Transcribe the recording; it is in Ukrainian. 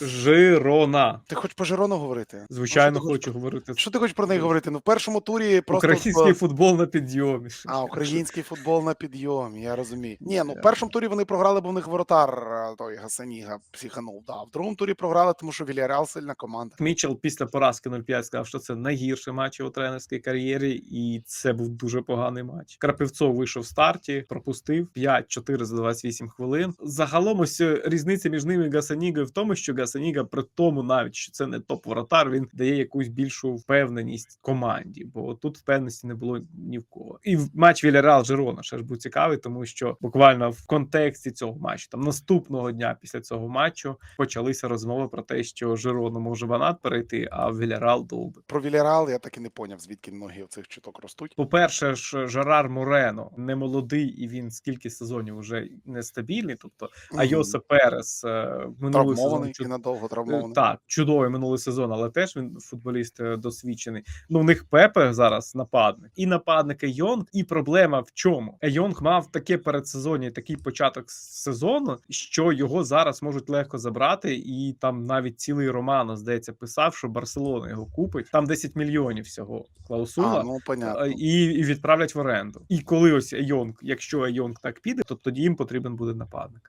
Жирона. Ти хочеш про Жирону говорити? Звичайно, Ну, що ти хочу говорити. Що ти хочеш про неї говорити? Ну, в першому турі просто Український футбол на підйомі. А, український футбол на підйомі, я розумію. Ні, ну в першому турі вони програли, бо в них воротар а, той Гасаніга психанув. Да. В другому турі програли, тому що Вільяреал сильна команда. Мічел після поразки 0-5 сказав, що це найгірший матч у тренерській кар'єрі, і це був дуже поганий матч. Крапивцов вийшов в старті, пропустив 5-4 за 28 хвилин. Загалом ось е, різниця між ними і Гасанігою в тому, що Гасаніга при тому, навіть що це не топ-воротар, він дає якусь більшу впевненість команді, бо тут впевненості не було ні в кого. І в матч Вільяреал Жирона ще ж був цікавий, тому що буквально в контексті цього матчу, там наступного дня після цього матчу почалися розмови про те, що Жирону може Ванат перейти, а Вільяреал довбить. Про Вільяреал я так і не поняв, звідки ноги цих чуток ростуть. По-перше, ж Жерар Морено не молодий, і він скільки сезонів вже нестабільний. Тобто, а Мгм. Йосе Перес е, минулий сезон надовго Е, травмований. Так, чудовий минулий сезон, але теж він футболіст е, досвідчений. Ну, в них Пепе зараз нападник, і нападник Йонг. І проблема в чому? Йонг мав таке передсезоння, такий початок сезону, що його зараз можуть легко забрати, і там навіть цілий Романо, здається, писав, що Барселона його купить. Там 10 мільйонів всього клаусула. А, ну понятно. е, І, і відправлять в оренду. І коли ось Йонг, якщо Йонг так піде, то тоді їм потрібен буде нападник.